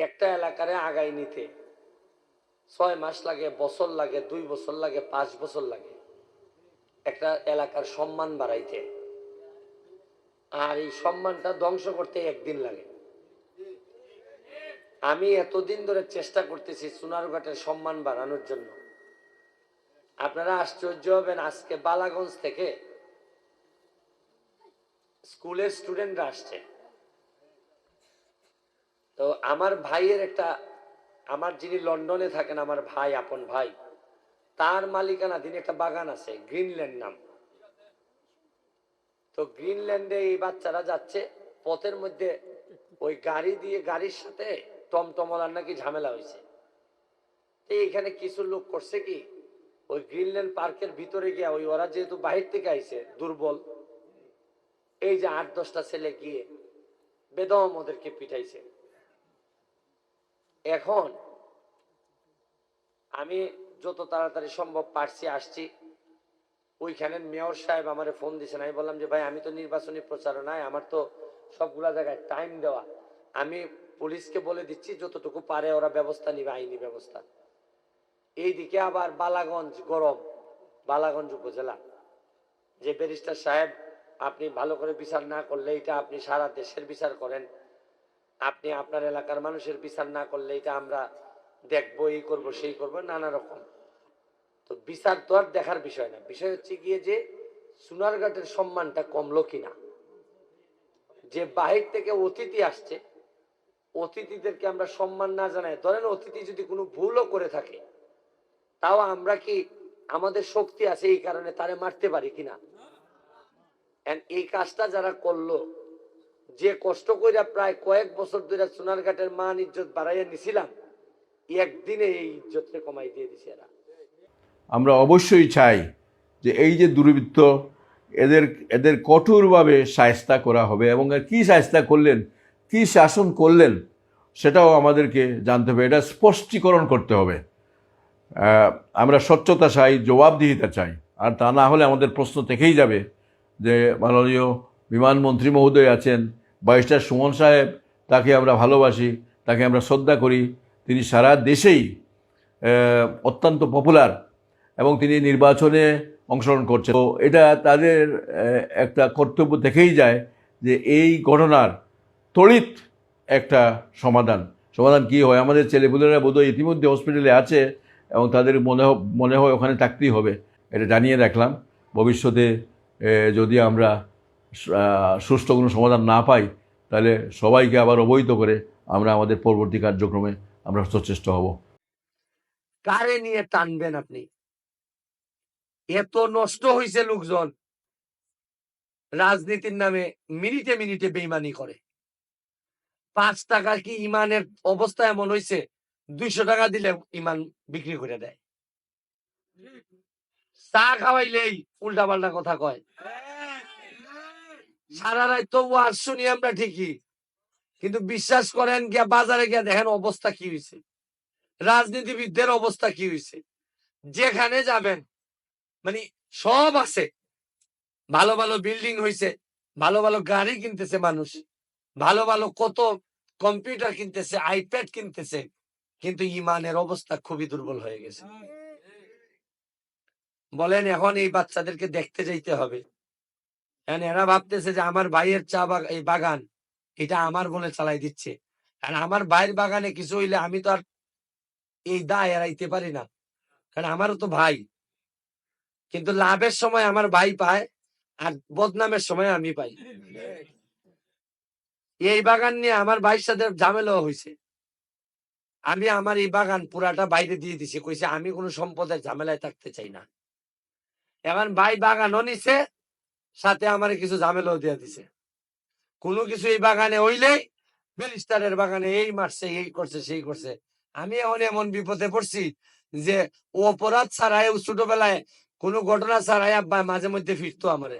একটা এলাকারে আগাই নিতে। ছয় মাস লাগে, বছর লাগে, দুই বছর লাগে, পাঁচ বছর লাগে। একটা এলাকার সম্মান বাড়াইতে। আর এই সম্মানটা ধ্বংস করতে একদিন লাগে। আমি এতদিন ধরে চেষ্টা করতেছি সোনারঘাটের সম্মান বাড়ানোর জন্য। আপনারা আশ্চর্য হবেন, আজকে বালাগঞ্জ থেকে স্কুলের স্টুডেন্টরা আসছে। তো আমার ভাইয়ের একটা, আমার যিনি লন্ডনে থাকেন, আমার ভাই, আপন ভাই, তার মালিকানা মালিকানাধীন একটা বাগান আছে, গ্রিনল্যান্ড নাম। তো গ্রিনল্যান্ডে এই বাচ্চারা যাচ্ছে, পথের মধ্যে ওই গাড়ি দিয়ে, গাড়ির সাথে টমটমলার নাকি ঝামেলা হয়েছে। এইখানে কিছু লোক করছে কি, ওই গ্রিনল্যান্ড পার্কের ভিতরে গিয়া, ওই ওরা যেহেতু বাহির থেকে আইছে, দুর্বল, এই যে আট, দশটা ছেলে গিয়ে বেদম ওদেরকে পিঠাইছে এখন আমি যত তাড়াতাড়ি সম্ভব পারছি, আসছি। ওইখানের মেয়র সাহেব আমার ফোন দিয়েছেন আমি বললাম যে, ভাই, আমি তো নির্বাচনী প্রচারণায় আমার তো সবগুলা জায়গায় টাইম দেওয়া। আমি পুলিশকে বলে দিচ্ছি, যতটুকু পারে ওরা ব্যবস্থা নিবে, আইনি ব্যবস্থা। এইদিকে আবার বালাগঞ্জ গরম, বালাগঞ্জ উপজেলা। যে ব্যারিস্টার সাহেব, আপনি ভালো করে বিচার না করলে এটা আপনি সারা দেশের বিচার করেন। আপনি আপনার এলাকার মানুষের বিচার না করলে এটা আমরা দেখব, এই করব, সেই করব, নানা রকম। তো বিচার তো আর দেখার বিষয় না। বিষয় হচ্ছে গিয়ে যে সোনারঘাটের সম্মানটা কমলো কিনা। যে বাহির থেকে অতিথি আসছে, অতিথিদেরকে আমরা সম্মান না জানাই। ধরেন অতিথি যদি কোনো ভুলও করে থাকে, তাও আমরা কি আমাদের শক্তি আছে এই কারণে তারে মারতে পারি কিনা? এই কাজটা যারা করল যে কষ্ট কইরা প্রায় কয়েক বছর ধরে সোনারঘাটের মান, ইজ্জত বাড়াইয়া নিছিলাম, একদিনে এই ইজ্জতকে কমাই দিয়ে দিছে এরা। আমরা অবশ্যই চাই যে এই যে দুর্বৃত্ত, এদের এদের কঠোরভাবে সায়স্তা করা হবে এবং কি সায়স্তা করলেন, কি শাসন করলেন, সেটাও আমাদেরকে জানতে হবে, এটা স্পষ্টীকরণ করতে হবে। আমরা স্বচ্ছতা চাই, জবাবদিহিতা চাই, আর তা না হলে আমাদের প্রশ্ন থেকেই যাবে যে মাননীয় বিমানমন্ত্রী মহোদয় আছেন বাইশটার সুমন সাহেব, তাকে আমরা ভালোবাসি, তাকে আমরা শ্রদ্ধা করি। তিনি সারা দেশেই অত্যন্ত পপুলার এবং তিনি নির্বাচনে অংশগ্রহণ করছেন। তো এটা তাদের একটা কর্তব্য থেকেই যায় যে এই ঘটনার তড়িৎ একটা সমাধান। সমাধান কি হয়? আমাদের ছেলেপুলেরা বোধহয় ইতিমধ্যে হসপিটালে আছে এবং তাদের মনে মনে হয় ওখানে থাকতেই হবে। এটা জানিয়ে রাখলাম। ভবিষ্যতে যদি আমরা সুষ্ঠু কোনো সমাধান না পাই, তাহলে সবাইকে আবার অবহিত করে আমরা আমাদের পরবর্তী কার্যক্রমে আমরা সচেষ্ট হব। কারে নিয়ে টানবেন আপনি? এত নষ্ট হয়েছে লোকজন। রাজনীতির নামে মিনিটে মিনিটে বেইমানি করে। পাঁচ টাকা কি ইমানের অবস্থা এমন হয়েছে দুইশো টাকা দিলে ইমান বিক্রি করে দেয়। চা খাওয়াইলেই উল্টা পাল্টা কথা কয়। সারা রাত তো ওয়াজ শুনি আমরা ঠিকই। কিন্তু বিশ্বাস করেন গিয়া বাজারে গিয়া দেখেন অবস্থা কি হয়েছে রাজনীতিবিদদের অবস্থা কি হয়েছে যেখানে যাবেন মানে সব আছে। ভালো ভালো বিল্ডিং হয়েছে ভালো ভালো গাড়ি কিনতেছে মানুষ। ভালো ভালো কত কম্পিউটার কিনতেছে, আইপ্যাড কিনতেছে। কিন্তু ইমানের অবস্থা খুবই দুর্বল হয়ে গেছে। বলেন এখন এই বাচ্চাদেরকে দেখতে যাইতে হবে। এখন এরা ভাবতেছে যে আমার ভাইয়ের চা এই বাগান, এটা আমার বলে চালাই দিচ্ছে। কারণ আমার ভাইয়ের বাগানে কিছু হইলে আমি তো আর এই দায় এড়াইতে পারি না। কারণ আমারও তো ভাই। কিন্তু লাভের সময় আমার ভাই পায় আর বদনামের সময় আমি পাই। এই বাগান নিয়ে আমার ভাইয়ের সাথে ঝামেলাও হয়েছে আমি আমার এই বাগান পুরাটা বাইরে দিয়ে দিছি। কইছে আমি কোনো সম্পদের ঝামেলায় থাকতে চাই না। এখন ভাই বাগানও নিছে সাথে আমার কিছু ঝামেলাও দিয়ে দিছে। কোনো কিছু এই বাগানে হইলেই ব্যারিস্টারের বাগানে এই মারছে, এই করছে, সেই করছে। আমি এখন এমন বিপদে পড়ছি যে অপরাধ ছাড়াই ছোটবেলায় কোনো ঘটনা ছাড়াই আব্বা মাঝে মধ্যে ফিরতো আমারে।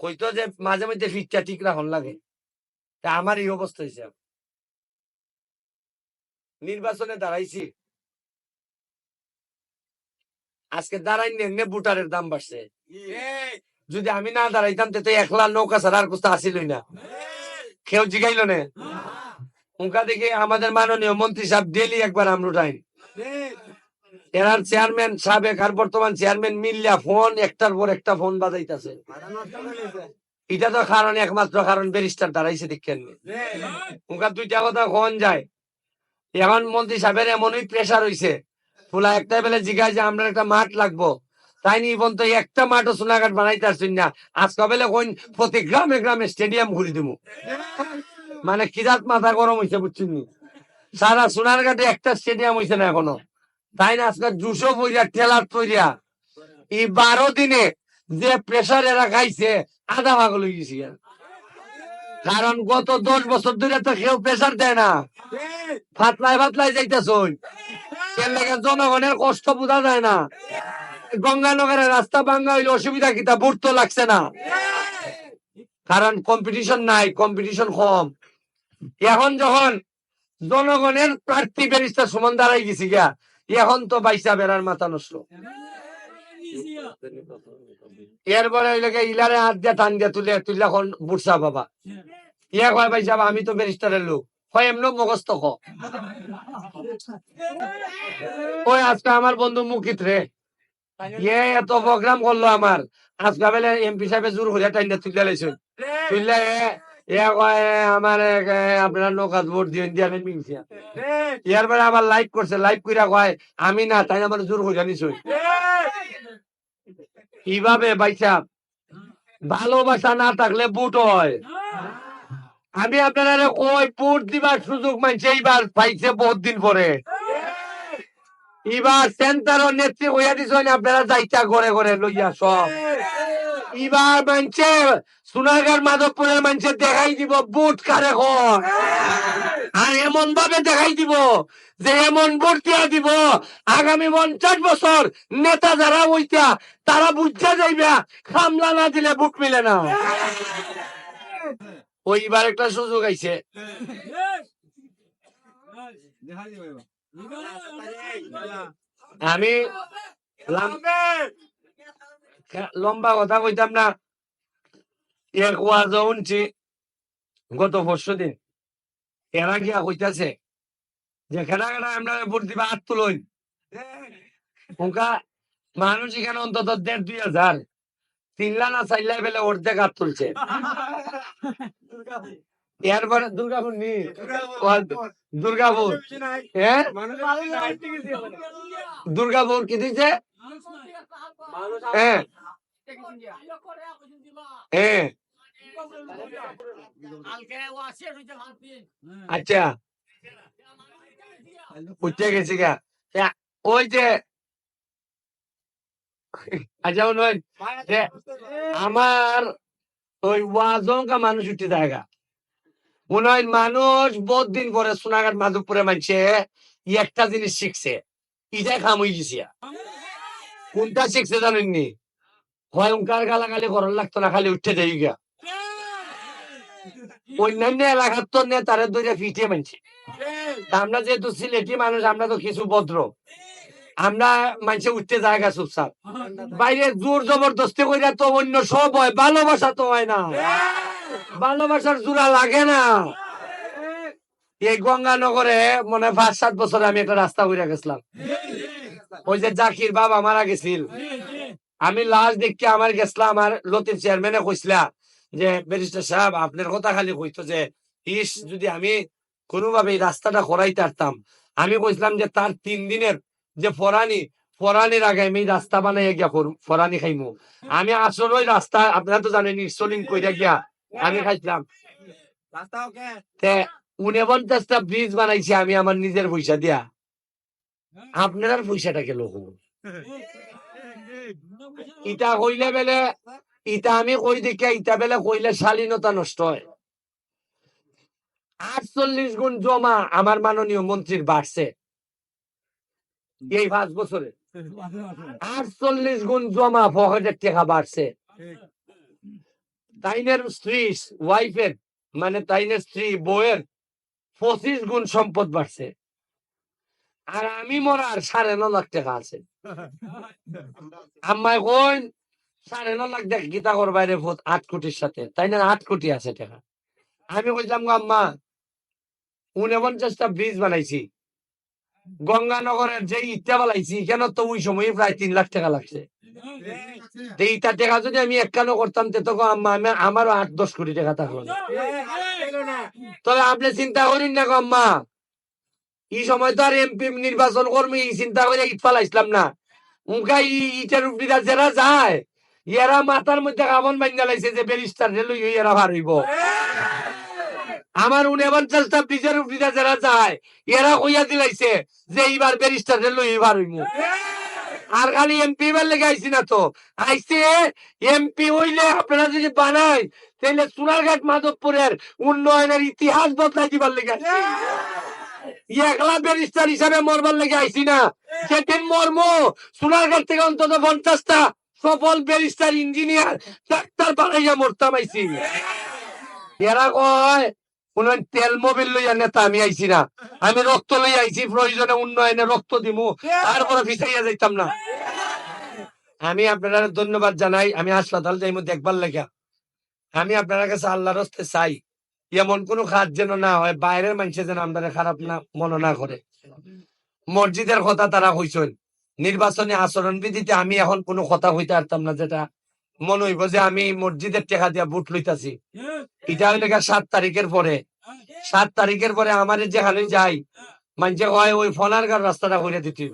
কইতো যে মাঝে মধ্যে ফিরটা ঠিক রাখন লাগে। আমার এই অবস্থা হয়েছে নির্বাচনে দাঁড়াইছি। আজকে দাঁড়াই এমনি বুটারের দাম বাড়ছে। যদি আমি না দাঁড়াইতাম তো একলা নৌকা ছাড়া আর কোথাও আসিলই না। কেউ জিগাইল না। উনকা দেখে আমাদের মাননীয় মন্ত্রী সাহেব ডেলি একবার আমরা উঠাইন এরার চেয়ারম্যান সাবেক আর বর্তমান চেয়ারম্যান মিল্লা ফোন, একটার পর একটা ফোন বাজাইতেছে। এটা তো কারণ, একমাত্র কারণ, ব্যারিস্টার দাঁড়াইছে দেখেন উনকা দুইটা কথা কোন যায়? এখন মন্ত্রী সাহেবের এমনই প্রেশার হইছে। ফুলা একটা বেলা যে, আমরা একটা মাঠ লাগবো। তাই নি বলতো একটা মাঠও সোনাঘাট বানাইতে আসছেন না। আজকে বেলা কইন, প্রতি গ্রামে গ্রামে স্টেডিয়াম ঘুরি দিব মানে কিরাত মাথা গরম হইছে বুঝছেন সারা সোনারঘাটে একটা স্টেডিয়াম হইছে না এখনও। তাই না আজকে দুশো পইরা ঠেলার তৈরিয়া এই বারো দিনে যে প্রেসার এরা খাইছে, আধা পাগল হয়ে গেছি কারণ গত দশ বছর ধরে তো কেউ প্রেসার দেয় না। ফাতলায় ফাতলায় যাইতেছ জনগণের কষ্ট বোঝা যায় না। গঙ্গানগরের রাস্তা ভাঙ্গা হইলে অসুবিধা কিতা বুঝতে লাগছে না। কারণ কম্পিটিশন নাই কম্পিটিশন কম। এখন যখন জনগণের প্রার্থী ব্যারিস্টার সমান দাঁড়াই গেছি গিয়া, এখন তো বাইসা বেড়ার মাথা নষ্ট। এরপরে ইলারে হাত দিয়া টান দিয়া তুলে তুলে এখন বুড়সা বাবা ইয়া কয় ভাই যাবা, আমি তো ব্যারিস্টারের লোক। হয় এমন খ ওই আজকে আমার বন্ধু মুখিত রে। ইয়ে এত প্রোগ্রাম করল আমার। আজকে বেলে এমপি সাহেব জোর হইয়া টাইন দিয়া লাইছে। তুললে এ- এ কয় আমার এক, নৌকাত ভোট দিয়ে দিয়ে আমি মিলছি ইয়ার পরে আবার লাইভ করছে লাইভ কইরা কয় আমি না তাই আমার জোর হইয়া নিছই কীভাবে বাইসা ভালোবাসা না থাকলে বুট হয়। আমি আপনারা কই বুট দিবার সুযোগ মানছে এইবার পাইছে বহুত দিন পরে। এবার সেন্টারও নেত্রী হইয়া দিছেন আপনারা যাইতা করে করে লইয়া সব। এবার মানছে সোনাগার মাধবপুরের মানছে দেখাই দিব বুট কারে আর এমন ভাবে দেখাই দিব যে এমন ভোট দিয়া দিব, আগামী পঞ্চাশ বছর নেতা যারা হইতা, তারা বুঝা যাইবে, খামলা না দিলে বুট মিলে না। ওইবার একটা সুযোগ আইছে। আমি লম্বা কথা কইতাম না এক ওয়াজ শুনছি গত পরশু দিন এরা গিয়া কইতাছে যে খেলা খেলা আমরা ভোট দিবা হাত তুলইন ওকা মানুষ এখানে অন্তত দেড় দুই হাজার তিনলা না চাইলাই বেলে অর্ধেক হাত তুলছে এরপরে দুর্গাপুর নি। দুর্গাপুর হ্যাঁ? দুর্গাপুর কি দিছে? হ্যাঁ। হ্যাঁ। আচ্ছা। উঠে গেছি গা। ওই যে আচ্ছা আমার ওই ওয়াজঙ্কা মানুষ উঠে জায়গা মনে হয় মানুষ বহুত দিন পরে সোনাঘাট মাধবপুরে মানছে একটা জিনিস শিখছে। ইটাই খাম হয়ে গেছি। কোনটা শিখছে জানেননি? উনকার গালাগালি করার লাগতো না, খালি উঠে যাই গা অন্যান্য এলাকার তো নেতারে ধরে ফিটে মানছে আমরা যেহেতু সিলেটি মানুষ, আমরা তো কিছু ভদ্র। আমরা মানুষে উঠতে জায়গা চুপচাপ বাইরে জোর জবরদস্তি কইরা তো অন্য সব হয়, ভালোবাসা তো হয় না। ভালোবাসার জোড়া লাগে না। এই গঙ্গানগরে মনে পাঁচ, সাত বছর আমি একটা রাস্তা কইরা গেছিলাম। ওই যে জাকির বাবা মারা গেছিল। আমি লাস্ট দেখতে আমার গেছিলাম, আমার লতিফ চেয়ারম্যানে কইছিলা যে, ব্যারিস্টার সাহেব, আপনার কথা খালি কইতো যে, ইস, যদি আমি কোনোভাবে এই রাস্তাটা করাইতে পারতাম। আমি কইছিলাম যে, তার তিন দিনের যে ফরানি, ফরানির আগে আমি রাস্তা বানাই গিয়া ফরানি খাইমু। আমি আসলে ওই রাস্তা, আপনারা তো জানেন ইনস্টলিং কইরা গিয়া আমি খাইছিলাম। তে উনপঞ্চাশটা ব্রিজ বানাইছি আমি আমার নিজের পয়সা দিয়া। আপনার পয়সাটা গেল ইটা কইলে বেলে ইটা আমি কই দেখে ইটা বেলে কইলে শালীনতা নষ্ট হয়। আটচল্লিশ গুণ জমা আমার মাননীয় মন্ত্রীর বাড়ছে। এই পাঁচ বছরে। আটচল্লিশ গুণ জমা পকেটের টাকা বাড়ছে। তাইনের স্ত্রী ওয়াইফের মানে তাইনের স্ত্রী বউয়ের পঁচিশ গুণ সম্পদ বাড়ছে। আর আমি মরার সাড়ে ন লাখ টাকা আছে। আম্মাই কইন, সাড়ে ন লাখ টাকা গীতা করবাই রে ভূত আট কোটির সাথে। তাই না? আট কোটি আছে টাকা। আমি কইলাম আম্মা, উনপঞ্চাশটা ব্রিজ বানাইছি। গঙ্গানগরের যে ইটটা বানাইছি এখানে তো ওই সময় প্রায় তিন লাখ টাকা লাগছে। তো টাকা যদি আমি একান্ন করতাম, তে তখন আমারও আট দশ কোটি টাকা থাকল তবে আপনি চিন্তা করেন না আম্মা, এই সময় তো আর এমপি নির্বাচন করব এই চিন্তা করে ইট ফালাইছিলাম না। উনকা ইটের উপরে যারা যায়, এরা মাথার মধ্যে কামন বান্ধা লাইছে যে ব্যারিস্টার রেলই এরা ভার হইব। আমার উনপঞ্চাশটা ব্রিজের উপরে যারা যায় এরা কইয়া দিলাইছে যে এইবার ব্যারিস্টার রেলই ভার হইব আর খালি এমপি বার লেগে আইসি না তো। আইসে এমপি হইলে আপনারা যদি বানাই তাহলে সোনারঘাট মাধবপুরের উন্নয়নের ইতিহাস বদলাই দিবার লেগে আইছি। একলা ব্যারিস্টার হিসাবে মরবার লেগে আইসি না। সেদিন মর্ম। সোনারঘাট থেকে অন্তত পঞ্চাশটা সফল ব্যারিস্টার, ইঞ্জিনিয়ার, ডাক্তার বানাইয়া মরতাম আইসি এরা কয় তেল লইয়া নেতা আমি আইছি না। আমি রক্ত লইয়া আইছি, প্রয়োজনে উন্নয়নে রক্ত দিমু, তারপরে ফিসাইয়া যাইতাম না। আমি ধন্যবাদ জানাই, আমি হাসপাতাল যাইমু দেখবার লেগা। আমি আপনার কাছে আল্লাহর হস্তে চাই, এমন কোন কাজ যেন না হয়, বাইরের মানুষে যেন আমাদের খারাপ না, মনে না করে। মসজিদের কথা তারা কইছেন, নির্বাচনী আচরণ বিধিতে আমি এখন কোনো কথা হইতে পারতাম না যেটা মনে হইব যে আমি মসজিদের টাকা দিয়া বুট লইতাছি। এটা হইলে সাত তারিখের পরে। সাত তারিখের পরে আমার যেখানে যাই কয় ওই ফনারগার রাস্তাটা করে দিতে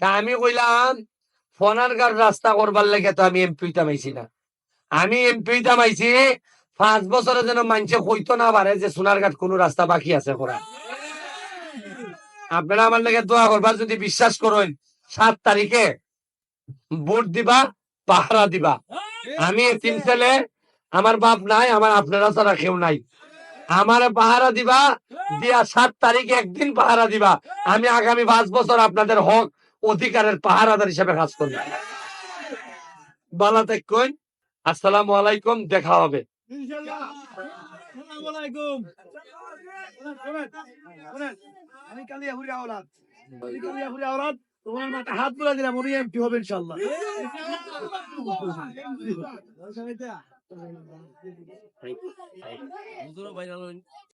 তা আমি কইলাম ফনারগার রাস্তা করবার লেগে তো আমি এমপি তামাইছি না। আমি এমপি তামাইছি পাঁচ বছরে যেন মানুষে কইতো না পারে যে সোনারঘাট কোন রাস্তা বাকি আছে করা। আপনারা আমার লেগে দোয়া করবার যদি বিশ্বাস করেন সাত তারিখে ভোট দিবা পাহারা দিবা। আমি তিন ছেলে আমার বাপ নাই আমার আপনারা ছাড়া কেউ নাই। আমার পাহারা দিবা দিয়া সাত তারিখে একদিন পাহারা দিবা। আমি আগামী পাঁচ বছর আপনাদের হক অধিকারের পাহারাদার হিসেবে কাজ করব বালা কইন। আসসালামু আলাইকুম দেখা হবে। আমি কালিয়া হুরি আওলাদ। কালিয়া হুরি আওলাদ। তোমার মাথা হাত বুলা দিলাম উনি এমপি হবে ইনশাল্লাহ